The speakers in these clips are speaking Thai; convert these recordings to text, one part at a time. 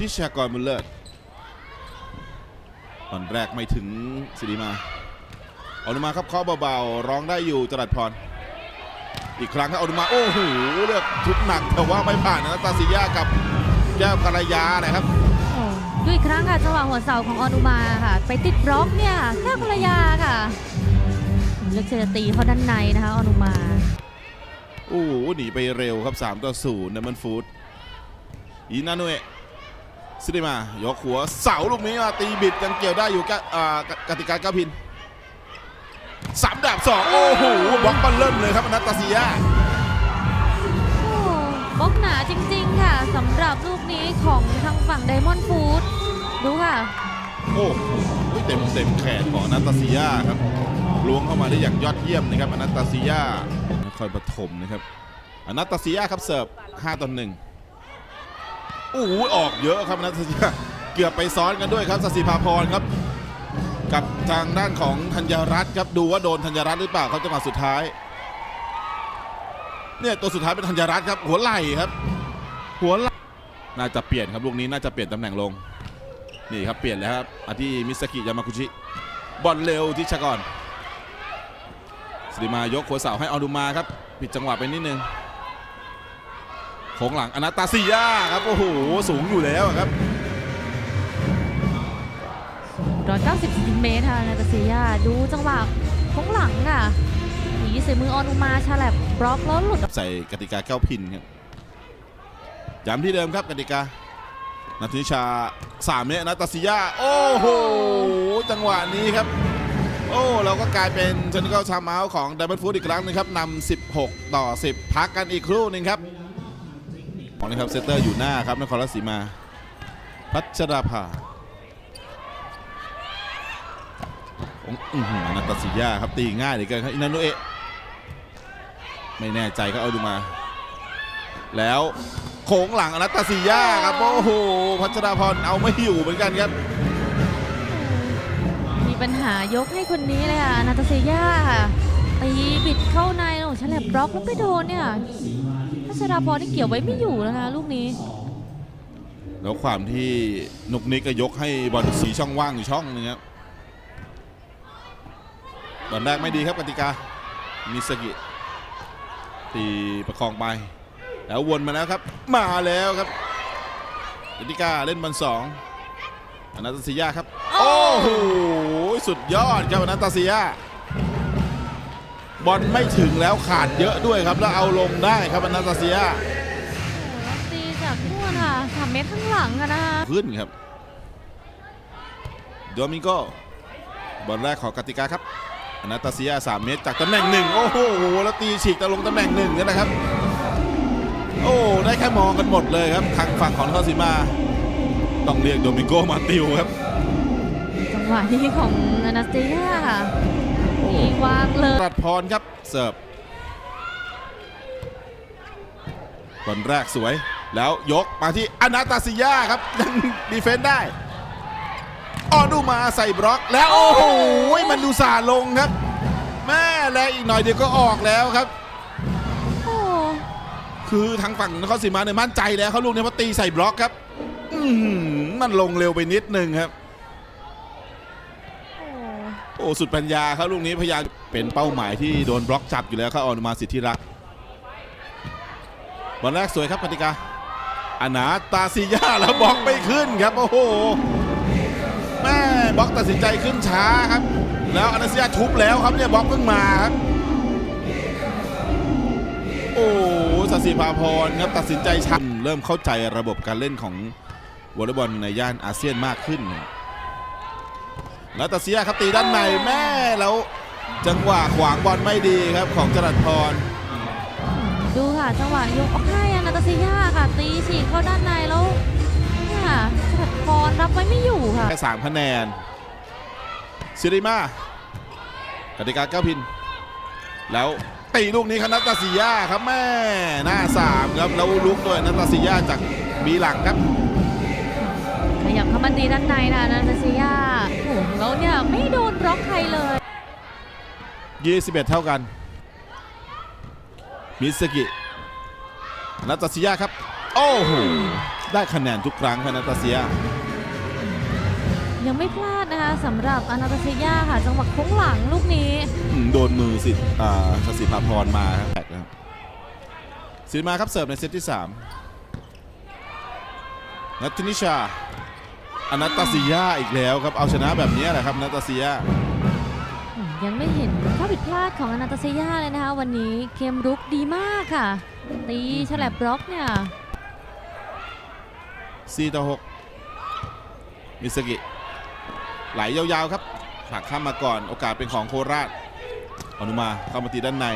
ทิชากรบุญเลิศตอนแรกไม่ถึงสิริมาเอาลงมาครับเคาะเบาๆร้องได้อยู่จรัสพร อีกครั้งครับเอาลงมาโอ้โหเลือกทุกหนักแต่ว่าไม่ผ่านนะนาตาซิยากับแก้วกรยานะครับโอ้ดูอีกครั้งค่ะจังหวะหัวเสาของออนุมาค่ะ ไปติดบล็อกเนี่ยแค่ภรรยาค่ะเลือกจะตีเขาด้านในนะคะออนุมาโอ้โหหนีไปเร็วครับ3ต่อ0นัมมันฟูดอีนาโนเอะ ซิริมายกหัวเสาลูกนี้มาตีบิดยังเกี่ยวได้อยู่กะอ่ากกติกาเก้าพินสามดาบสองโอ้โหบล็อกบันเริ่มเลยครับอนัตตาเซียโอ้บล็อกหนาจริง ๆ ค่ะสำหรับลูกนี้ของทางฝั่งไดมอนด์ฟูดดูค่ะ โอ้โหเต็มเต็มแขนของอนัตตาเซียครับล้วงเข้ามาได้อย่างยอดเยี่ยมนะครับอนัตตาเซียนครปฐมนะครับอนัตตาเซียครับเสิร์ฟ5ต่อ1 โอ้โหออกเยอะครับนัตตาเซียเกือบไปซ้อนกันด้วยครับสศิภาพรครับ กับทางด้านของธัญรัตน์ครับดูว่าโดนธัญรัตน์หรือเปล่าครับจังหวะสุดท้ายเนี่ยตัวสุดท้ายเป็นธัญรัตน์ครับ หัวไหล่ครับ หัวไหล่น่าจะเปลี่ยนครับลูกนี้น่าจะเปลี่ยนตำแหน่งลงนี่ครับเปลี่ยนแล้วครับอาที่มิสกิยามากุชิบอลเร็วทิชากรสริมายกหัวเสาให้ออนุมาครับ ผิดจังหวะไปนิดนึง โค้งหลังอนาตาซิยาครับ โอ้โห สูงอยู่แล้วครับ190เซนติเมตรค่ะนาตาเซียดูจังหวะข้างหลังค่ะหนีใส่มือออนุมาฉลับบล็อกแล้วหลุดใส่กติกาแก้วพินครับย้ำที่เดิมครับกติกานาทิชาสามเมตรนาตาซิยาโอ้โห จังหวะนี้ครับ โอ้เราก็กลายเป็นชนเกิลชาเมาส์ของ d ดม n d ฟูดอีกครั้งหนึงครับนำ16 ต่อ 10 พักกันอีกครู่หนึ่งครับ ของนะครับเซตเตอร์อยู่หน้าครับนครราชสีมา พัชราภาอื้อนาตาซิยาครับตีง่ายเหลือเกินครับอินาโนเอะไม่แน่ใจก็เอาดูมา แล้วโค้งหลังอนัตตศิยาครับโอ้โหพัชราพรเอาไม่อยู่เหมือนกันครับมีปัญหายกให้คนนี้เลยค่ะนาตาเซียค่ะตีบิดเข้าในโอ้ฉลับบล็อกแล้วไปโดนเนี่ย พัชราพรที่เกี่ยวไว้ไม่อยู่นะคะลูกนี้ แล้วความที่นุกนิกก็ยกให้บอลสีช่องว่างอยู่ช่องหนึงครับบอลแรกไม่ดีครับกติกามิสกิตีประคองไป แล้ววนมาแล้วครับ มาแล้วครับกติกาเล่นบอลสองอนาตาซิยาครับ โอ้โหสุดยอดครับอนาตาซิยา บอลไม่ถึงแล้วขาดเยอะด้วยครับ แล้วเอาลงได้ครับอนาตาซิยาโอ้แล้วตีจากนู่นค่ะสามเมตรข้างหลังอะนะคะขึ้นครับโดมิโกบอลแรกของกติกาครับอนาตาเซีย 3 เมตรจากตำแหน่งหนึ่งโอ้โหแล้วตีฉีกตะลงตำแหน่งหนึ่งกันนะครับ โอ้ได้แค่มองกันหมดเลยครับทางฝั่งของนครศรีมา ต้องเรียกโดมิโกมาติวครับจังหวะนี้ของนาตาเซียค่ะ ตีวางเลยรัดพรครับเสิร์ฟบอลแรกสวยแล้วยกมาที่อนาตาซิยาครับยังดีเฟนต์ได้ออดูมาใส่บล็อกแล้วโอ้โหมันดูสาลงครับแม่และอีกหน่อยเดียวก็ออกแล้วครับคือทางฝั่งนครศรีมาเนี่ยมั่นใจแล้วเขาลูกเนี่ยว่าตีใส่บล็อกครับอืมันลงเร็วไปนิดนึงครับ โอ้สุดปัญญาครับลูกนี้พยายามเป็นเป้าหมายที่โดนบล็อกจับอยู่แล้วครับออนุมาสิทธิรักบอลแรกสวยครับกติกาอนาตาซิยาแล้วบล็อกไม่ขึ้นครับโอ้โหแม่บล็อกตัดสินใจขึ้นช้าครับ แล้วอนาซิยาทุบแล้วครับเนี่ยบล็อกเพิ่งมาครับโอ้สศิภาพรครับตัดสินใจช้าเริ่มเข้าใจระบบการเล่นของวอลเลย์บอลในย่านอาเซียนมากขึ้น แล้วตาเซียครับตีด้านในแม่แล้วจังหวะขวางบอลไม่ดีครับของจรัสพร ดูค่ะจังหวะยกออกให้อนาตาเซียค่ะ ตีฉีกเข้าด้านในแล้วเนี่ยสลัดพรรับไว้ไม่อยู่ค่ะแค่สามคะแนนซิริมากติกาเก้าพิน แล้วตีลูกนี้ครับนัตตาซิยาครับแม่หน้าสามครับแล้วลุกด้วยนัตตาซิยาจากบีหลังครับขยับเข้า มาตีด้านในนะอนาตาเซียโอ้โหแล้วเนี่ยไม่โดนบล็อกใครเลย 21 เท่ากัน มิสกินัตตาซิยาครับ โอ้โห ได้คะแนนทุกครั้งค่ะนาตาเซียยังไม่พลาดนะคะสำหรับอนาตาเซียค่ะ จังหวะโค้งหลังลูกนี้อืมโดนมือสิทธิ์อ่าสศิภาพรมาครับแตกนะครับสิริมาครับเสิร์ฟในเซตที่ 3 นัทธินิชา อนาตาเซียอีกแล้วครับ เอาชนะแบบนี้แหละครับนาตาเซียยังไม่เห็นข้อผิดพลาดของอนาตาเซียเลยนะคะ วันนี้เกมรุกดีมากค่ะ ตีฉลับบล็อกเนี่ย4ต่อ6มิสกิ ไหลยาวๆครับผลักข้ามมาก่อนโอกาสเป็นของโคราชอนุมาเข้ามาตีด้านใน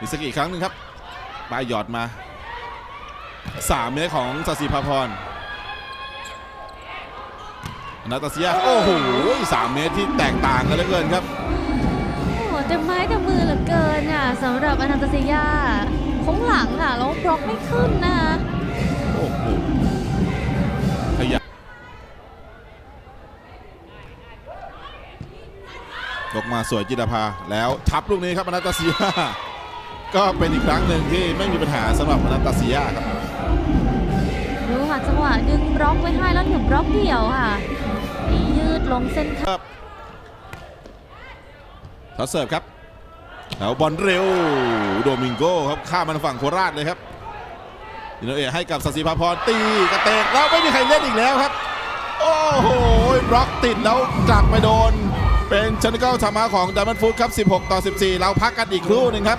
มิสกิอีกครั้งหนึ่งครับปลายหยอดมา3เมตรของสศิภาพรอ นาตาเซียโอ้โหสามเมตรที่แตกต่างกันเหลือเกินครับโอ้โหเต็มไม้เต็มมือเหลือเกินอะสำหรับอนาตาเซียโค้งหลังอะแล้วบล็อกไม่ขึ้นนะคะโอ้โหขยับยกมาสวยจิตาภาแล้วทับลูกนี้ครับอนาตาเซียก็เป็นอีกครั้งหนึ่งที่ไม่มีปัญหาสำหรับอนาตาเซียครับดูค่ะจังหวะ ดึงบล็อกไว้ให้แล้วเหนือบล็อกเดี่ยวค่ะยืดลงเส้นครับทดเสิร์ฟครับแล้วบอลเร็ว โดมิงโกครับข้ามมันฝั่งโคราชเลยครับอินโนเอให้กับสศิภาพรตีกระเตกแล้วไม่มีใครเล่นอีกแล้วครับ โอ้โหบล็อกติดแล้วกลับไปโดน เป็นชนเก้าธรรมะของดัมเบิลฟูดครับ 16 ต่อ 14 เราพักกันอีกครู่หนึ่งครับ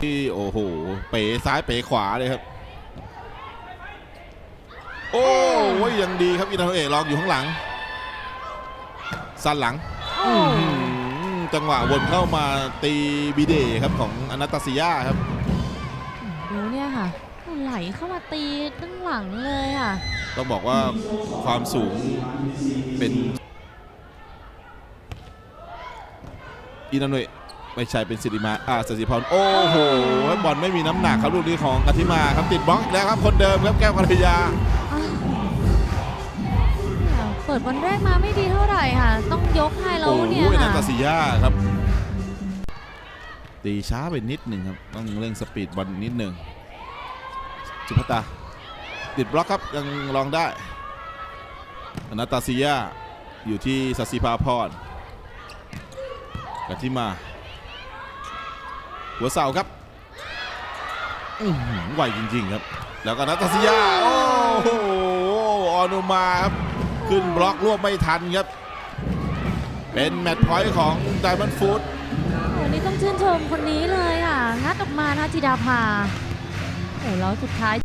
ที่โอ้โห เป๋ซ้ายเป๋ขวาเลยครับ โอ้ยยังดีครับอินโนเอะลองอยู่ข้างหลังสั้นหลังโอ้อื้อหือจังหวะวนเข้ามาตีบีเดครับของอนาตาซิยาครับดูเนี่ยค่ะไหลเข้ามาตีด้านหลังเลยค่ะ ต้องบอกว่าความสูงเป็นอินาโนะไม่ใช่เป็นสิริมาอ่าสสิพรโอ้โหบอลไม่มีน้ำหนักครับลูกนี้ของกติมาครับติดบล็อกอีกแล้วครับคนเดิมครับแก้วกัลยาอ้าวเปิดวันแรกมาไม่ดีเท่าไหร่ค่ะ ต้องยกให้แล้วโอ้เนี่ยยนาค่ะตาซิยาครับ ตีช้าไปนิดหนึ่งครับ ต้องเร่งสปีดบอลนิดหนึ่งจุพตา ติดบล็อกครับยังลองได้นาตาซิยาอยู่ที่สัสิภาพรกันที่มา หัวเสาครับอื้อหือไวจริง ๆ ครับ แล้วก็นาตาซิยา โอ้โหออนุมาครับ ขึ้นบล็อกรวบไม่ทันครับ เป็นแมตช์พอยต์ของไดมอนด์ฟูดวันนี้ต้องชื่นชมคนนี้เลยค่ะ งัดออกมานะจิดาภาโอ้แล้วสุดท้าย